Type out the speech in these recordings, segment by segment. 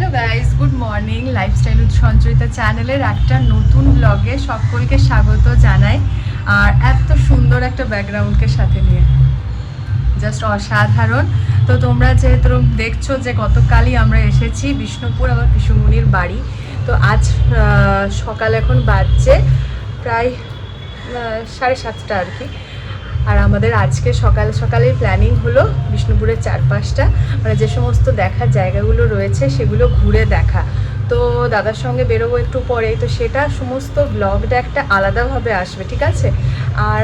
Hello guys good morning lifestyle with Sanchayita চ্যানেলের একটা নতুন ব্লগে সকলকে স্বাগত জানাই। আর এত সুন্দর একটা ব্যাকগ্রাউন্ডকে সাথে নিয়ে। জাস্ট অসাধারণ। তো তোমরা যেহেতু দেখছ যে গতকালই আমরা এসেছি বিষ্ণুপুর, আমার পিসুমুনির বাড়ি। তো আজ সকাল এখন বাজছে প্রায় সাড়ে সাতটা আর কি। আর আমাদের আজকে সকাল সকালেই প্ল্যানিং হলো বিষ্ণুপুরের চারপাশটা। মানে যে সমস্ত দেখার জায়গাগুলো রয়েছে সেগুলো ঘুরে দেখা। তো দাদার সঙ্গে বেরোবো একটু পরেই। তো সেটা সমস্ত ব্লগটা একটা আলাদাভাবে আসবে, ঠিক আছে? আর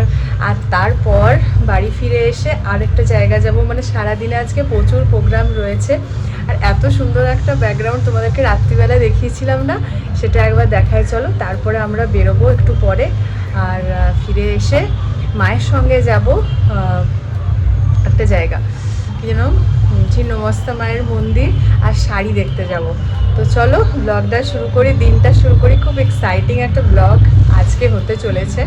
আর তারপর বাড়ি ফিরে এসে আরেকটা জায়গা যাব। মানে সারাদিনে আজকে প্রচুর প্রোগ্রাম রয়েছে। আর এত সুন্দর একটা ব্যাকগ্রাউন্ড তোমাদেরকে রাত্রিবেলা দেখিয়েছিলাম না, সেটা একবার দেখায় চলো। তারপরে আমরা বেরোবো একটু পরে। আর ফিরে এসে মায়ের সঙ্গে যাব একটা জায়গা। যেন ছিন্নমস্তা মায়ের মন্দির আর শাড়ি দেখতে যাব। তো চলো ব্লগটা শুরু করি, দিনটা শুরু করি। খুব এক্সাইটিং একটা ব্লগ আজকে হতে চলেছে।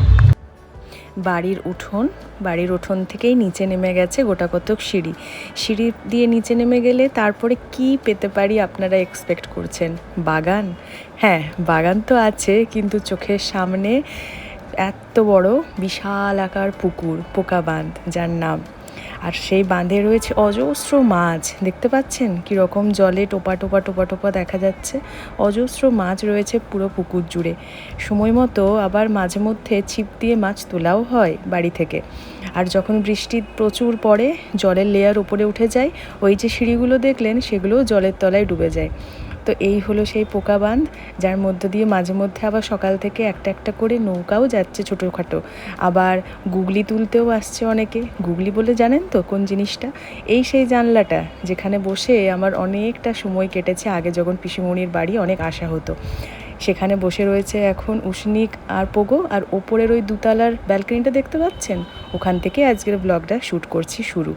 বাড়ির উঠোন বাড়ির উঠোন থেকেই নিচে নেমে গেছে গোটা কতক সিঁড়ি। সিঁড়ি দিয়ে নিচে নেমে গেলে তারপরে কি পেতে পারি আপনারা এক্সপেক্ট করছেন? বাগান? হ্যাঁ বাগান তো আছে, কিন্তু চোখের সামনে এত বড় বিশাল আকার পুকুর, পোকা বাঁধ যার নাম। আর সেই বাঁধে রয়েছে অজস্র মাছ। দেখতে পাচ্ছেন কীরকম জলে টোপা টোপা টোপা টোপা দেখা যাচ্ছে? অজস্র মাছ রয়েছে পুরো পুকুর জুড়ে। সময় মতো আবার মাঝে মধ্যে ছিপ দিয়ে মাছ তোলাও হয় বাড়ি থেকে। আর যখন বৃষ্টি প্রচুর পড়ে, জলের লেয়ার উপরে উঠে যায়, ওই যে সিঁড়িগুলো দেখলেন, সেগুলোও জলের তলায় ডুবে যায়। তো এই হলো সেই পোকা বাঁধ, যার মধ্য দিয়ে মাঝে মধ্যে আবার সকাল থেকে একটা একটা করে নৌকাও যাচ্ছে ছোটোখাটো। আবার গুগলি তুলতেও আসছে অনেকে। গুগলি বলে জানেন তো কোন জিনিসটা? এই সেই জানলাটা যেখানে বসে আমার অনেকটা সময় কেটেছে আগে যখন পিসিমণির বাড়ি অনেক আসা হতো। সেখানে বসে রয়েছে এখন উষ্ণিক আর পোগো আর ওপরের ওই দুতলার ব্যালকনিটা দেখতে পাচ্ছেন? ওখান থেকে আজকের ব্লগটা শ্যুট করছি শুরু।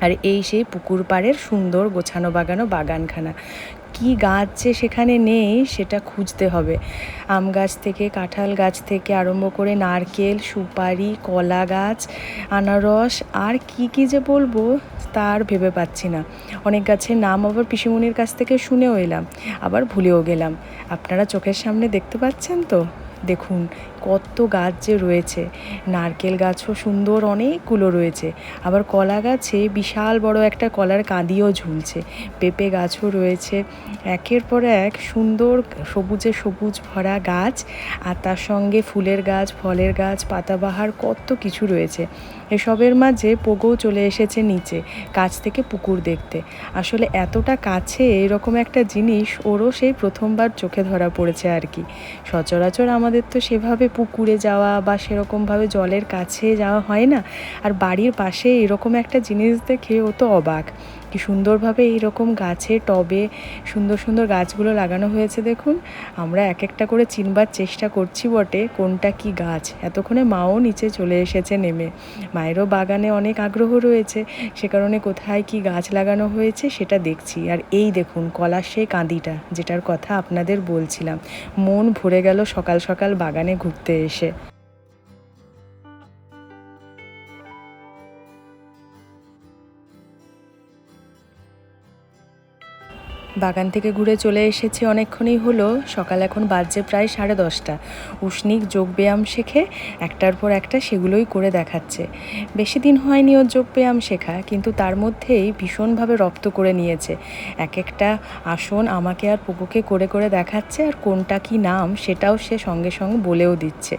আর এই সেই পুকুর পাড়ের সুন্দর গোছানো বাগানো বাগানখানা। কি গাছ যে সেখানে নেই সেটা খুঁজতে হবে। আম গাছ থেকে, কাঁঠাল গাছ থেকে আরম্ভ করে নারকেল, সুপারি, কলা গাছ, আনারস, আর কি কি যে বলব তার ভেবে পাচ্ছি না। অনেক গাছের নাম আবার পিসিমণির কাছ থেকে শুনেও এলাম, আবার ভুলেও গেলাম। আপনারা চোখের সামনে দেখতে পাচ্ছেন তো? দেখুন, কত গাছ যে রয়েছে। নারকেল গাছও সুন্দর অনেকগুলো রয়েছে। আবার কলা গাছে বিশাল বড় একটা কলার কাঁদিও ঝুলছে। পেঁপে গাছও রয়েছে। একের পর এক সুন্দর সবুজে সবুজ ভরা গাছ। আর তার সঙ্গে ফুলের গাছ, ফলের গাছ, পাতাবাহার কত কিছু রয়েছে। এসবের মাঝে পোগোও চলে এসেছে নিচে, কাছ থেকে পুকুর দেখতে। আসলে এতটা কাছে এরকম একটা জিনিস ওরও সেই প্রথমবার চোখে ধরা পড়েছে আর কি। সচরাচর আমাদের তো সেভাবে পুকুরে যাওয়া বা সেরকমভাবে জলের কাছে যাওয়া হয় না। আর বাড়ির পাশে এরকম একটা জিনিস দেখে ও তো অবাক। কি সুন্দরভাবে এইরকম গাছে, টবে সুন্দর সুন্দর গাছগুলো লাগানো হয়েছে দেখুন। আমরা এক একটা করে চিনবার চেষ্টা করছি বটে, কোনটা কি গাছ। এতক্ষণে মাও নিচে চলে এসেছে নেমে। মায়েরও বাগানে অনেক আগ্রহ রয়েছে, সে কারণে কোথায় কি গাছ লাগানো হয়েছে সেটা দেখছি। আর এই দেখুন কলার সেই কাঁদিটা, যেটার কথা আপনাদের বলছিলাম। মন ভরে গেল সকাল সকাল বাগানে ঘুরতে এসে। বাগান থেকে ঘুরে চলে এসেছি অনেকক্ষণই হলো, সকাল এখন বাজছে প্রায় সাড়ে দশটা। উষ্ণিক যোগব্যায়াম শেখে, একটার পর একটা সেগুলোই করে দেখাচ্ছে। বেশি দিন হয়নি ওর যোগব্যায়াম শেখা, কিন্তু তার মধ্যেই ভীষণভাবে রপ্ত করে নিয়েছে। এক একটা আসন আমাকে আর পুকুকে করে করে দেখাচ্ছে আর কোনটা কি নাম সেটাও সে সঙ্গে সঙ্গে বলেও দিচ্ছে।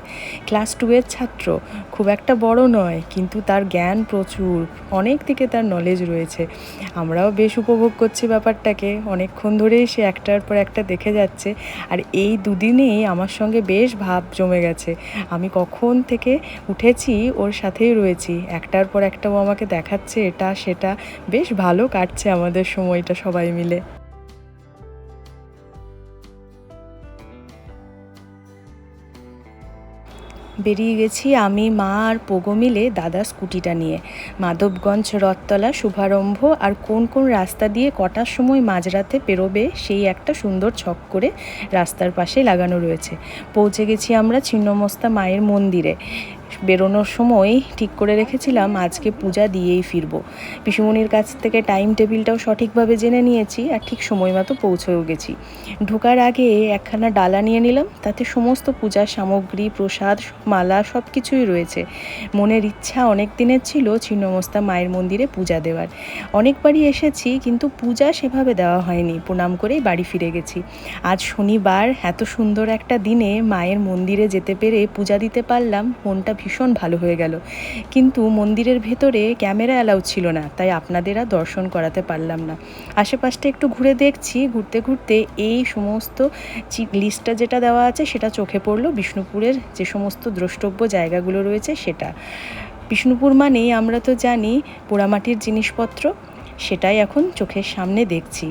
ক্লাস টুয়ের ছাত্র, খুব একটা বড় নয়, কিন্তু তার জ্ঞান প্রচুর, অনেক দিকে তার নলেজ রয়েছে। আমরাও বেশ উপভোগ করছি ব্যাপারটাকে অনেকক্ষণ ধরেই সে একটার পর একটা দেখে যাচ্ছে আর এই দুদিনেই আমার সঙ্গে বেশ ভাব জমে গেছে। আমি কখন থেকে উঠেছি ওর সাথেই রয়েছি। একটার পর একটা ও আমাকে দেখাচ্ছে, এটা সেটা। বেশ ভালো কাটছে আমাদের সময়টা সবাই মিলে। বেরিয়ে গেছি আমি, মা আর পোগো মিলে দাদা স্কুটিটা নিয়ে। মাধবগঞ্জ, রথতলা, শুভারম্ভ আর কোন কোন রাস্তা দিয়ে কটার সময় মাঝরাতে পেরোবে সেই একটা সুন্দর ছক করে রাস্তার পাশে লাগানো রয়েছে। পৌঁছে গেছি আমরা ছিন্নমস্তা মায়ের মন্দিরে। বেরোনোর সময় ঠিক করে রেখেছিলাম, আজকে পূজা দিয়েই ফিরবো। পিসুমনির কাছ থেকে টাইম টেবিলটাও সঠিকভাবে জেনে নিয়েছি আর ঠিক সময় মতো পৌঁছেও গেছি। ঢোকার আগে একখানা ডালা নিয়ে নিলাম, তাতে সমস্ত পূজার সামগ্রী, প্রসাদ, মালা সব কিছুই রয়েছে। মনের ইচ্ছা অনেক দিনের ছিল ছিন্নমস্তা মায়ের মন্দিরে পূজা দেওয়ার। অনেকবারই এসেছি, কিন্তু পূজা সেভাবে দেওয়া হয়নি। প্রণাম করেই বাড়ি ফিরে গেছি। আজ শনিবার, এত সুন্দর একটা দিনে মায়ের মন্দিরে যেতে পেরে পূজা দিতে পারলাম, মনটা ভীষণ ভালো হয়ে গেল। কিন্তু মন্দিরের ভেতরে ক্যামেরা অ্যালাউ ছিল না, তাই আপনাদের আর দর্শন করাতে পারলাম না। আশেপাশটা একটু ঘুরে দেখছি, ঘুরতে ঘুরতে এই সমস্ত লিস্টটা যেটা দেওয়া আছে সেটা চোখে পড়ল। বিষ্ণুপুরের যে সমস্ত দ্রষ্টব্য জায়গাগুলো রয়েছে সেটা। বিষ্ণুপুর মানেই আমরা তো জানি পোড়ামাটির জিনিসপত্র, সেটাই এখন চোখের সামনে দেখছি।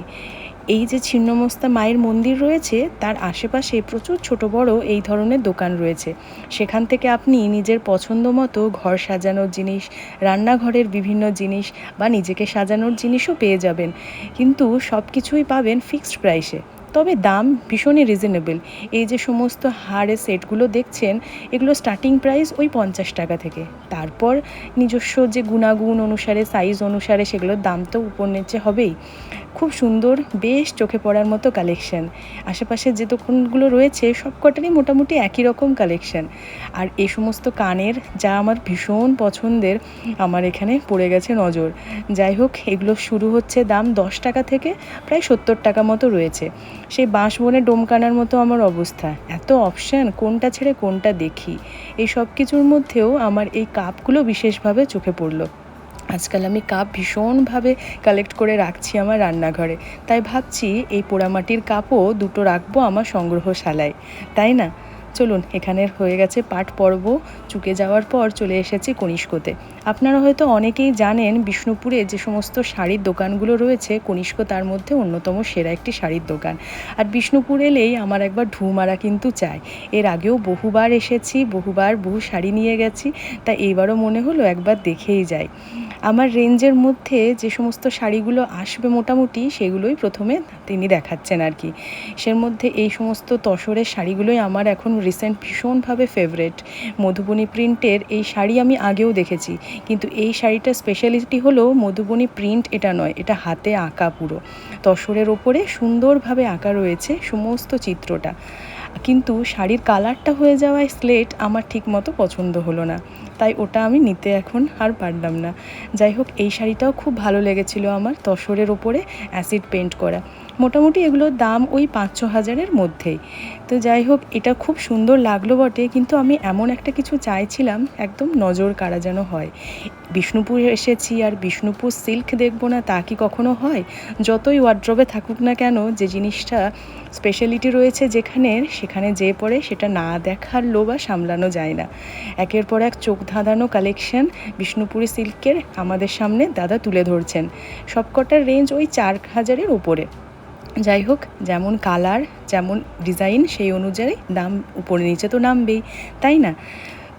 এই যে ছিন্নমস্তা মায়ের মন্দির রয়েছে, তার আশেপাশে প্রচুর ছোট বড় এই ধরনের দোকান রয়েছে। সেখান থেকে আপনি নিজের পছন্দ মতো ঘর সাজানোর জিনিস, রান্নাঘরের বিভিন্ন জিনিস বা নিজেকে সাজানোর জিনিসও পেয়ে যাবেন। কিন্তু সব কিছুই পাবেন ফিক্সড প্রাইসে। তবে দাম ভীষণই রিজনেবল এই যে সমস্ত হাড়ের সেটগুলো দেখছেন, এগুলো স্টার্টিং প্রাইস ওই পঞ্চাশ টাকা থেকে। তারপর নিজস্ব যে গুণাগুণ অনুসারে সাইজ অনুসারে সেগুলোর দাম তো উপর নিচে হবেই। খুব সুন্দর, বেশ চোখে পড়ার মতো কালেকশন আশেপাশে যে দোকানগুলো রয়েছে, সবকটারই মোটামুটি একই রকম কালেকশন আর এই সমস্ত কানের যা আমার ভীষণ পছন্দের, আমার এখানে পড়ে গেছে নজর। যাই হোক, এগুলো শুরু হচ্ছে দাম দশ টাকা থেকে প্রায় সত্তর টাকা মতো রয়েছে। সেই বাঁশ বনে ডোমকানার মতো আমার অবস্থা। এত অপশান কোনটা ছেড়ে কোনটা দেখি। এই সব কিছুর মধ্যেও আমার এই কাপগুলো বিশেষভাবে চোখে পড়ল। আজকাল আমি কাপ ভীষণভাবে কালেক্ট করে রাখছি আমার রান্নাঘরে। তাই ভাবছি এই পোড়ামাটির কাপও দুটো রাখব আমার সংগ্রহশালায়। তাই না? চলুন, এখানের হয়ে গেছে পাট পর্ব। চুকে যাওয়ার পর চলে এসেছি কনিষ্কতে। আপনারা হয়তো অনেকেই জানেন, বিষ্ণুপুরে যে সমস্ত শাড়ির দোকানগুলো রয়েছে, কনিষ্ক তার মধ্যে অন্যতম সেরা একটি শাড়ির দোকান। আর বিষ্ণুপুর এলেই আমার একবার ঢু মারা কিন্তু চাই। এর আগেও বহুবার এসেছি, বহুবার বহু শাড়ি নিয়ে গেছি তাই এইবারও মনে হলো একবার দেখেই যাই। আমার রেঞ্জের মধ্যে যে সমস্ত শাড়িগুলো আসবে মোটামুটি, সেগুলোই প্রথমে তিনি দেখাচ্ছেন আর কি। সের মধ্যে এই সমস্ত তসরের শাড়িগুলোই আমার এখন রিসেন্ট ভীষণভাবে ফেভারেট মধুবনী প্রিন্টের এই শাড়ি আমি আগেও দেখেছি। কিন্তু এই শাড়িটার স্পেশালিটি হলো মধুবনী প্রিন্ট এটা নয়, এটা হাতে আঁকা পুরো। তসরের ওপরে সুন্দরভাবে আঁকা রয়েছে সমস্ত চিত্রটা। কিন্তু শাড়ির কালারটা হয়ে যাওয়ায় স্লেট আমার ঠিক মতো পছন্দ হলো না। তাই ওটা আমি নিতে এখন আর পারলাম না। যাই হোক, এই শাড়িটাও খুব ভালো লেগেছিল আমার তসরের ওপরে অ্যাসিড পেন্ট করা। মোটামুটি এগুলোর দাম ওই পাঁচ ছ হাজারের মধ্যেই। তো যাই হোক, এটা খুব সুন্দর লাগল বটে, কিন্তু আমি এমন একটা কিছু চাইছিলাম, একদম নজর কাড়া যেন হয়। বিষ্ণুপুর এসেছি আর বিষ্ণুপুর সিল্ক দেখব না তা কি কখনো হয়? যতই ওয়ার্ড্রবে থাকুক না কেন, যে জিনিসটা স্পেশালিটি রয়েছে যেখানে, সেখানে যে পড়ে সেটা না দেখার লোভা সামলানো যায় না। একের পর এক চোখ ধাঁধানো কালেকশন বিষ্ণুপুরি সিল্কের আমাদের সামনে দাদা তুলে ধরছেন। সবকটার রেঞ্জ ওই চার হাজারের উপরে। যাই হোক, যেমন কালার, যেমন ডিজাইন, সেই অনুযায়ী দাম উপরে নিচে তো নামবেই, তাই না?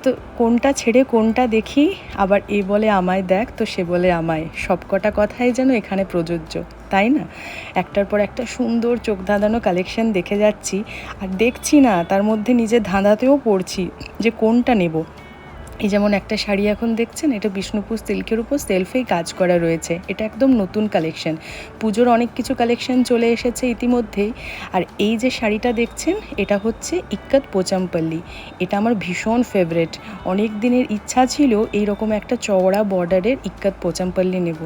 তো কোনটা ছেড়ে কোনটা দেখি, আবার এ বলে আমায় দেখ, তো সে বলে আমায়। সবকটা কথাই যেন এখানে প্রযোজ্য, তাই না? একটার পর একটা সুন্দর চোখ ধাঁধানো কালেকশন দেখে যাচ্ছি, আর দেখছি না, তার মধ্যে নিজের ধাঁধাতেও পড়ছি যে কোনটা নেব। এই যেমন একটা শাড়ি এখন দেখছেন, এটা বিষ্ণুপুর সিল্কের উপর সেলফেই কাজ করা রয়েছে। এটা একদম নতুন কালেকশন পুজোর অনেক কিছু কালেকশন চলে এসেছে ইতিমধ্যেই। আর এই যে শাড়িটা দেখছেন, এটা হচ্ছে ইক্কাত পোচামপল্লি। এটা আমার ভীষণ ফেভারেট অনেক দিনের ইচ্ছা ছিল এই রকম একটা চওড়া বর্ডারের ইক্কাত পোচামপল্লি নেব।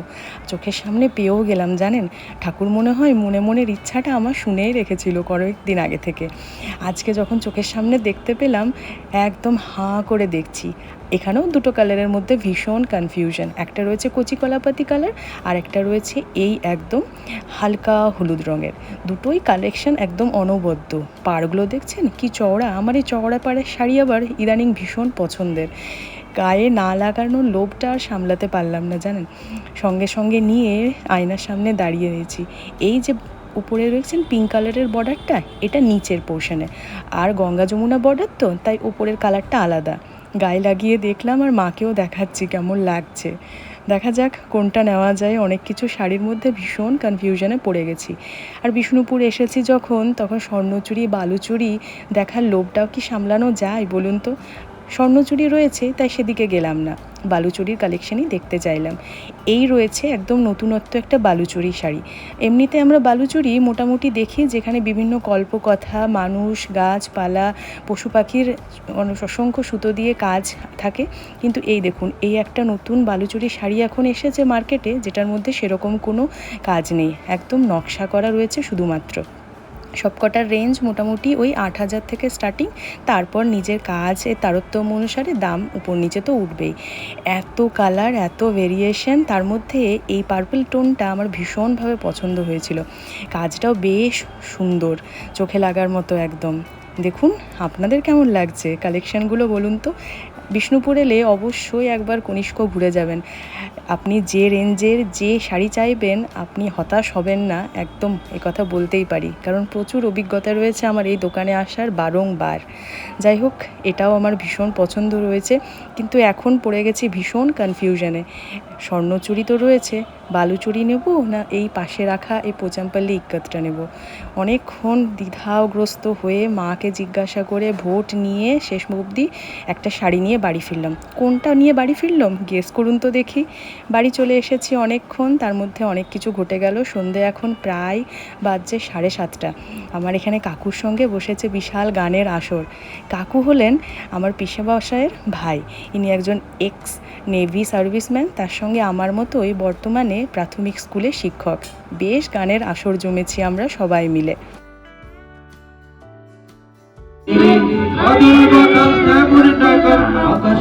চোখের সামনে পেয়েও গেলাম, জানেন? ঠাকুর মনে হয় মনে মনের ইচ্ছাটা আমার শুনেই রেখেছিল কয়েক দিন আগে থেকে। আজকে যখন চোখের সামনে দেখতে পেলাম, একদম হাঁ করে দেখছি। এখানেও দুটো কালারের মধ্যে ভীষণ কনফিউশন একটা রয়েছে কচি কলাপাতি কালার, আর একটা রয়েছে এই একদম হালকা হলুদ রঙের। দুটোই কালেকশন একদম অনবদ্য। পাড়গুলো দেখছেন? কি চওড়া? আমার এই চওড়া পাড়ের শাড়ি আবার ইদানিং ভীষণ পছন্দের। গায়ে না লাগানোর লোভটা আর সামলাতে পারলাম না, জানেন? সঙ্গে সঙ্গে নিয়ে আয়নার সামনে দাঁড়িয়ে রয়েছি। এই যে উপরে রয়েছেন পিঙ্ক কালারের বর্ডারটা এটা নিচের পোর্শনে আর গঙ্গা যমুনা বর্ডার তো, তাই উপরের কালারটা আলাদা। গায়ে লাগিয়ে দেখলাম আর মাকেও দেখাচ্ছি কেমন লাগছে। দেখা যাক কোনটা নেওয়া যায়। অনেক কিছু শাড়ির মধ্যে ভীষণ কনফিউশনে পড়ে গেছি। আর বিষ্ণুপুর এসেছি যখন, তখন স্বর্ণচুরি, বালুচুরি দেখার লোভটাও কি সামলানো যায় বলুন তো? স্বর্ণচুরি রয়েছে, তাই সেদিকে গেলাম না। বালুচুরির কালেকশনই দেখতে চাইলাম। এই রয়েছে একদম নতুনত্ব একটা বালুচুরি শাড়ি। এমনিতে আমরা বালুচুরি মোটামুটি দেখি যেখানে বিভিন্ন কল্পকথা, মানুষ, গাছপালা, পশু পাখির অসংখ্য সুতো দিয়ে কাজ থাকে। কিন্তু এই দেখুন, এই একটা নতুন বালুচুরি শাড়ি এখন এসেছে মার্কেটে, যেটার মধ্যে সেরকম কোনো কাজ নেই। একদম নকশা করা রয়েছে শুধুমাত্র। সবকটার রেঞ্জ মোটামুটি ওই আট হাজার থেকে স্টার্টিং তারপর নিজের কাজ তারতম্য অনুসারে দাম উপর নিচে তো উঠবেই। এত কালার এত ভেরিয়েশন তার মধ্যে এই পার্পল টোনটা আমার ভীষণভাবে পছন্দ হয়েছিল। কাজটাও বেশ সুন্দর, চোখে লাগার মতো একদম। দেখুন, আপনাদের কেমন লাগছে? কালেকশানগুলো বলুন তো। বিষ্ণুপুর এলে অবশ্যই একবার কনিষ্ক ঘুরে যাবেন। আপনি যে রেঞ্জের যে শাড়ি চাইবেন, আপনি হতাশ হবেন না, একদম কথা বলতেই পারি। কারণ প্রচুর অভিজ্ঞতা রয়েছে আমার এই দোকানে আসার বারংবার। যাই হোক, এটাও আমার ভীষণ পছন্দ রয়েছে। কিন্তু এখন পড়ে গেছি ভীষণ কনফিউশনে স্বর্ণচুরি তো রয়েছে, বালুচুরি নেব না এই পাশে রাখা এই পোচাম্পাল্লি ইক্কতটা নেব? অনেকক্ষণ দ্বিধাগ্রস্ত হয়ে মাকে জিজ্ঞাসা করে ভোট নিয়ে শেষ অবধি একটা শাড়ি নিয়ে বাড়ি ফিরলাম। কোনটা নিয়ে বাড়ি ফিরলাম? গেস করুন তো দেখি। বাড়ি চলে এসেছি অনেকক্ষণ, তার মধ্যে অনেক কিছু ঘটে গেল। সন্ধে এখন প্রায় বাজছে সাড়ে সাতটা। আমার এখানে কাকুর সঙ্গে বসেছে বিশাল গানের আসর। কাকু হলেন আমার পিসে বাসায়ের ভাই। ইনি একজন এক্স নেভি সার্ভিসম্যান, তার সঙ্গে আমার মতোই বর্তমানে প্রাথমিক স্কুলে শিক্ষক। বেশ গানের আসর জমেছি আমরা সবাই মিলে। আকাশ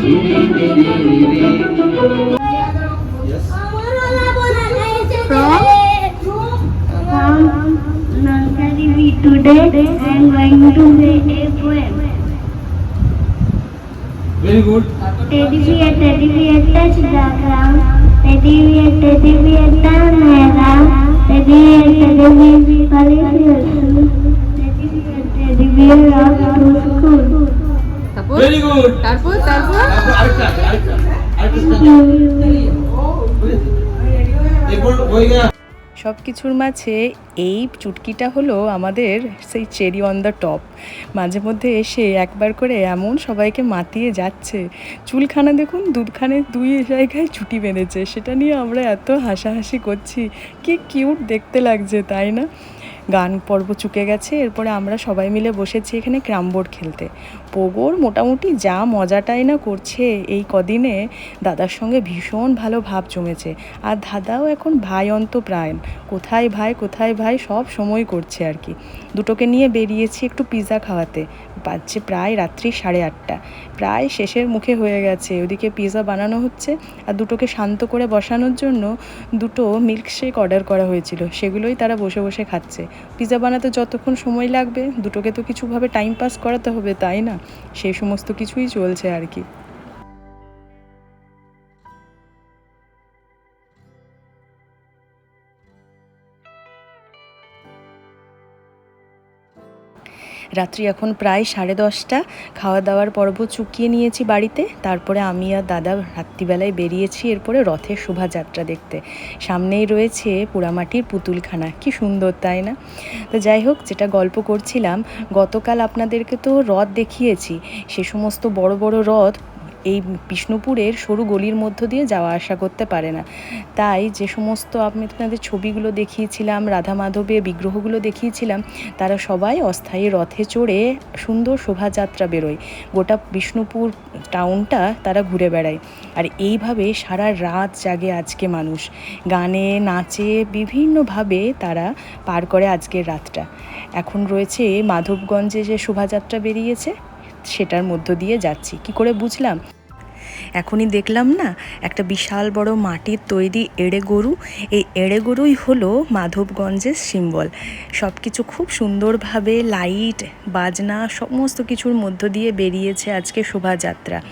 ধীরে today I am going to say a poem. Very good Teddy bear, teddy bear, touch the ground. Teddy bear, teddy bear, turn around. Teddy bear, teddy bear, polish your shoes. Teddy bear, teddy bear, off to school. তারপর very good তারপর তারপর আরেকটা আরেকটা আরেকটা এরপর হয়ে গেল সব কিছুর মাঝে এই চুটকিটা হলো আমাদের সেই চেরি অন দ্য টপ মাঝে মধ্যে এসে একবার করে এমন সবাইকে মাতিয়ে যাচ্ছে। চুলখানা দেখুন, দুধখানে দুই জায়গায় ছুটি বেঁধেছে। সেটা নিয়ে আমরা এত হাসাহাসি করছি। কি কিউট দেখতে লাগছে, তাই না? গান পর্ব চুকে গেছে, এরপরে আমরা সবাই মিলে বসেছি এখানে ক্রামবোর্ড খেলতে। পোগোর মোটামুটি যা মজাটাই না করছে এই কদিনে, দাদার সঙ্গে ভীষণ ভালো ভাব জমেছে। আর দাদাও এখন ভাই অন্ত প্রায়ণ কোথায় ভাই কোথায় ভাই, সব সময় করছে আর কি। দুটোকে নিয়ে বেরিয়েছি একটু পিৎজা খাওয়াতে। বাজছে প্রায় রাত্রি সাড়ে আটটা। প্রায় শেষের মুখে হয়ে গেছে। ওদিকে পিৎজা বানানো হচ্ছে আর দুটোকে শান্ত করে বসানোর জন্য দুটো মিল্কশেক অর্ডার করা হয়েছিল। সেগুলোই তারা বসে বসে খাচ্ছে। পিৎজা বানাতে যতক্ষণ সময় লাগবে, দুটোকে তো কিছুভাবে টাইম পাস করাতে হবে, তাই না? সেই সমস্ত কিছুই চলছে আর কি। রাত্রি এখন প্রায় সাড়ে দশটা। খাওয়া দাওয়ার পর্ব চুকিয়ে নিয়েছি বাড়িতে। তারপরে আমি আর দাদা রাত্রিবেলায় বেরিয়েছি এরপরে রথের শোভাযাত্রা দেখতে। সামনেই রয়েছে পোড়ামাটির পুতুলখানা। কি সুন্দর, তাই না? তো যাই হোক, যেটা গল্প করছিলাম, গতকাল আপনাদেরকে তো রথ দেখিয়েছি। সে সমস্ত বড় বড় রথ এই বিষ্ণুপুরের সরু গলির মধ্য দিয়ে যাওয়া আসা করতে পারে না। তাই যে সমস্ত আমি আপনাদের ছবিগুলো দেখিয়েছিলাম রাধা মাধবের বিগ্রহগুলো দেখিয়েছিলাম, তারা সবাই অস্থায়ী রথে চড়ে সুন্দর শোভাযাত্রা বেরোয়। গোটা বিষ্ণুপুর টাউনটা তারা ঘুরে বেড়ায়। আর এইভাবে সারা রাত জাগে আজকে মানুষ। গানে, নাচে বিভিন্নভাবে তারা পার করে আজকের রাতটা। এখন রয়েছে মাধবগঞ্জে যে শোভাযাত্রা বেরিয়েছে সেটার মধ্য দিয়ে যাচ্ছি। কি করে বুঝলাম? এখনই দেখলাম না, একটা বিশাল বড় মাটির তৈরি এড়ে গরু। এই এড়ে গরুই হলো মাধবগঞ্জের সিম্বল। সব কিছু খুব সুন্দরভাবে লাইট, বাজনা, সমস্ত কিছুর মধ্য দিয়ে বেরিয়েছে আজকে শোভাযাত্রা।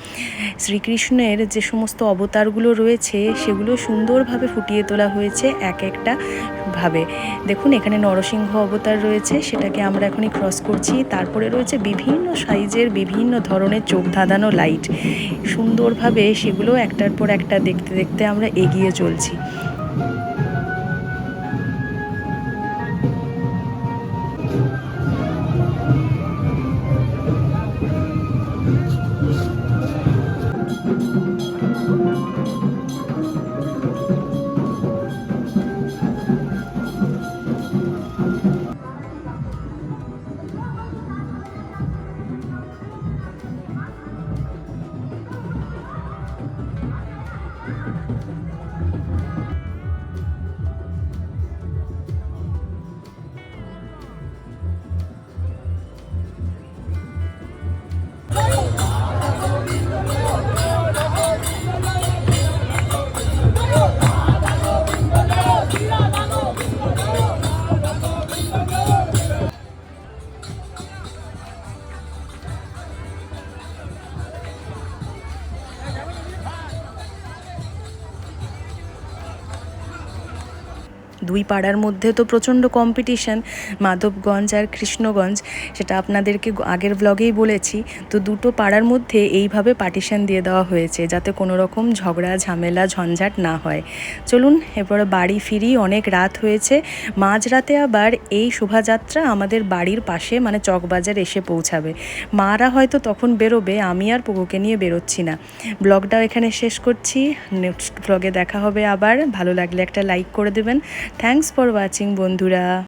শ্রীকৃষ্ণের যে সমস্ত অবতারগুলো রয়েছে, সেগুলো সুন্দরভাবে ফুটিয়ে তোলা হয়েছে এক একটা ভাবে। দেখুন, এখানে নরসিংহ অবতার রয়েছে, সেটাকে আমরা এখনই ক্রস করছি। তারপরে রয়েছে বিভিন্ন সাইজের বিভিন্ন ধরনের চোখ ধাঁধানো লাইট সুন্দরভাবে হবে সেগুলো একটার পর একটা দেখতে দেখতে আমরা এগিয়ে চলছি। দুই পাড়ার মধ্যে তো প্রচণ্ড কম্পিটিশন মাধবগঞ্জ আর কৃষ্ণগঞ্জ, সেটা আপনাদেরকে আগের ব্লগেই বলেছি। তো দুটো পাড়ার মধ্যে এইভাবে পার্টিশন দিয়ে দেওয়া হয়েছে, যাতে কোনো রকম ঝগড়া, ঝামেলা, ঝঞ্ঝাট না হয়। চলুন, এরপরে বাড়ি ফিরি অনেক রাত হয়েছে। মাঝরাতে আবার এই শোভাযাত্রা আমাদের বাড়ির পাশে মানে চকবাজার এসে পৌঁছাবে। মারা হয়তো তখন বেরোবে, আমি আর পুকুকে নিয়ে বেরোচ্ছি না। ব্লগটাও এখানে শেষ করছি। নেক্সট ব্লগে দেখা হবে আবার। ভালো লাগলে একটা লাইক করে দেবেন। থ্যাঙ্কস ফর ওয়াচিং বন্ধুরা।